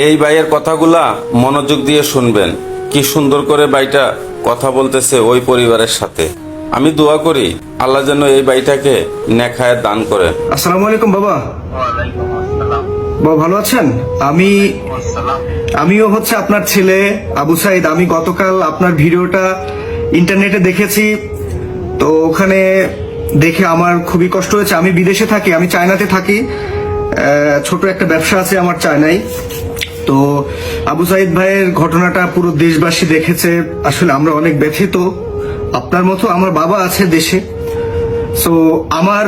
এই ভাইয়ের কথাগুলা মনোযোগ দিয়ে শুনবেন। কি সুন্দর করে বাইটা কথা বলতেছে ওই পরিবারের সাথে। আমি দোয়া করি আল্লাহ যেন এই বাইটাকে নেখায় দান করেন। আসসালামু আলাইকুম বাবা। বাবা, ভালো আছেন? আমি আমিও হচ্ছে আপনার ছেলে আবু সাইদ। আমি গতকাল আপনার ভিডিওটা ইন্টারনেটে দেখেছি। তো ওখানে দেখে আমার খুবই কষ্ট হয়েছে। আমি বিদেশে থাকি, আমি চায়নাতে থাকি। ছোট একটা ব্যবসা আছে আমার চায়নায়। তো আবু সাইদ ভাইয়ের ঘটনাটা পুরো দেশবাসী দেখেছে। আসলে আমরা অনেক ব্যথিত। আপনার মতো আমার বাবা আছে দেশে। সো আমার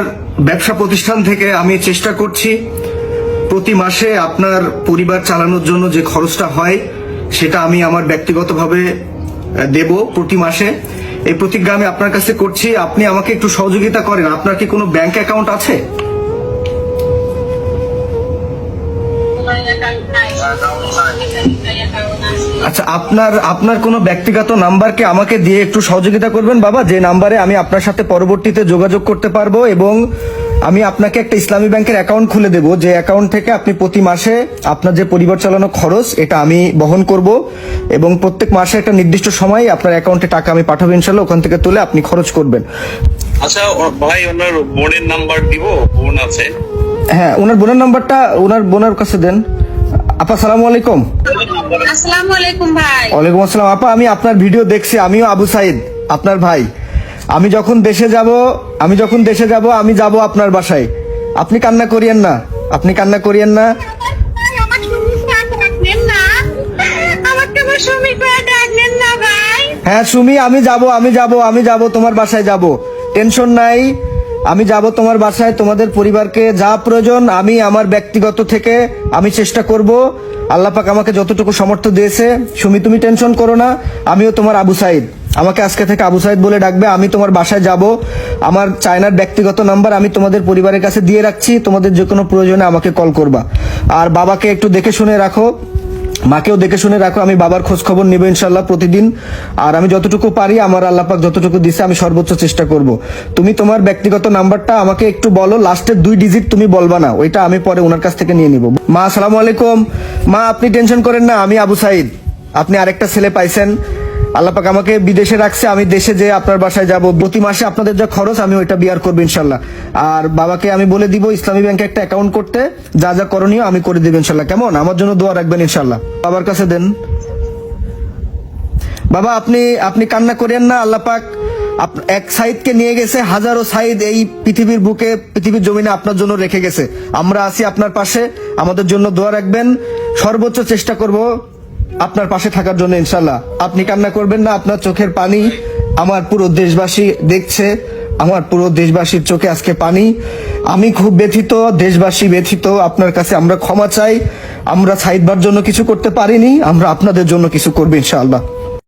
ব্যবসা প্রতিষ্ঠান থেকে আমি চেষ্টা করছি, প্রতি মাসে আপনার পরিবার চালানোর জন্য যে খরচটা হয়, সেটা আমি আমার ব্যক্তিগতভাবে দেব প্রতি মাসে। এই প্রতিজ্ঞা আমি আপনার কাছে করছি। আপনি আমাকে একটু সহযোগিতা করেন। আপনার কি কোনো ব্যাংক অ্যাকাউন্ট আছে? আচ্ছা আপনার আপনার কোনো ব্যক্তিগত নাম্বারকে আমাকে দিয়ে একটু সহযোগিতা করবেন, বাবা? যে নাম্বারে আমি আপনার সাথে পরবর্তীতে যোগাযোগ করতে পারব এবং আমি আপনাকে একটা ইসলামী ব্যাংকের অ্যাকাউন্ট খুলে দেবো। যে অ্যাকাউন্ট থেকে আপনি প্রতি মাসে আপনার যে পরিবার চালানো খরচ, এটা আমি বহন করব এবং প্রত্যেক মাসে একটা নির্দিষ্ট সময় আপনার অ্যাকাউন্টে টাকা আমি পাঠাবো ইনশাল্লাহ ওখান থেকে তুলে আপনি খরচ করবেন। আচ্ছা ভাই ওনার বোনের নাম্বার দিব, বোন আছে। হ্যাঁ ওনার বোনের নাম্বারটা ওনার বোনের কাছে দেন। আপা সালামু আলাইকুম। আসসালামু আলাইকুম ভাই। ওয়ালাইকুম আসসালাম। আপা আমি আপনার ভিডিও দেখছি আমিও আবু সাইদ আপনার ভাই। আমি যখন দেশে যাব আমি যখন দেশে যাব আমি যাব আপনার বাসায়। আপনি কান্না করিয়েন না আপনি কান্না করিয়েন না। হ্যাঁ সুমি আমি যাব আমি যাব আমি যাব তোমার বাসায় যাব। টেনশন নাই। আমি যাব তোমার বাসায়, তোমাদের পরিবারকে যা প্রয়োজন আমি আমার ব্যক্তিগত থেকে আমি চেষ্টা করব। আল্লাহ পাক আমাকে যতটুকু সমর্থ দিয়েছে, সুমি, তুমি টেনশন করো না, আমিও তোমার আবু সাইদ। আমাকে আজকে থেকে আবু সাইদ বলে ডাকবে, আমি তোমার বাসায় যাব। আমার চায়নার ব্যক্তিগত নাম্বার আমি তোমাদের পরিবারের কাছে দিয়ে রাখছি, তোমাদের যে কোনো প্রয়োজনে আমাকে কল করবা। আর বাবাকে একটু দেখে শুনে রাখো। মাকেও দেখে শুনে রাখো, আমি বাবার খোঁজ খবর নেব ইনশাল্লাহ প্রতিদিন। আর আমি যতটুকু পারি, আমার আল্লাপাক যতটুকু দিছে, আমি সর্বোচ্চ চেষ্টা করব। তুমি তোমার ব্যক্তিগত নাম্বারটা আমাকে একটু বলো, লাস্টের দুই ডিজিট তুমি বলবা না, ওইটা আমি পরে ওনার কাছ থেকে নিয়ে নিব। মা, আসসালামু আলাইকুম। মা, আপনি টেনশন করেন না, আমি আবু সাইদ। আপনি আরেকটা ছেলে পাইছেন। আল্লাপাক আমাকে বিদেশে রাখছে, আমি দেশে যে আপনার বাসায় যাব। প্রতি মাসে আপনাদের যা খরচ আমি ওইটা বিয়ার করব ইনশাল্লাহ। আর বাবাকে আমি বলে দিব, ইসলামী ব্যাংকে একটা অ্যাকাউন্ট করতে, যা যা করণীয় আমি করে দেবো ইনশাল্লাহ। কেমন? আমার জন্য দোয়া রাখবেন ইনশাল্লাহ। বাবার কাছে দেন। বাবা, আপনি আপনি কান্না করেন না, আল্লাহ পাক আপ- এক সাইদকে নিয়ে গেছে, হাজারো সাইদ এই পৃথিবীর বুকে, পৃথিবীর জমিনে আপনার জন্য রেখে গেছে। আমরা আছি আপনার পাশে, আমাদের জন্য দোয়া রাখবেন। সর্বোচ্চ চেষ্টা করব আপনার পাশে থাকার জন্য ইনশাল্লাহ আপনি কান্না করবেন না, আপনার চোখের পানি আমার পুরো দেশবাসী দেখছে, আমার পুরো দেশবাসীর চোখে আজকে পানি। আমি খুব ব্যথিত, দেশবাসী ব্যথিত, আপনার কাছে আমরা ক্ষমা চাই। আমরা সাইদবার জন্য কিছু করতে পারিনি, আমরা আপনাদের জন্য কিছু করব ইনশাআল্লাহ।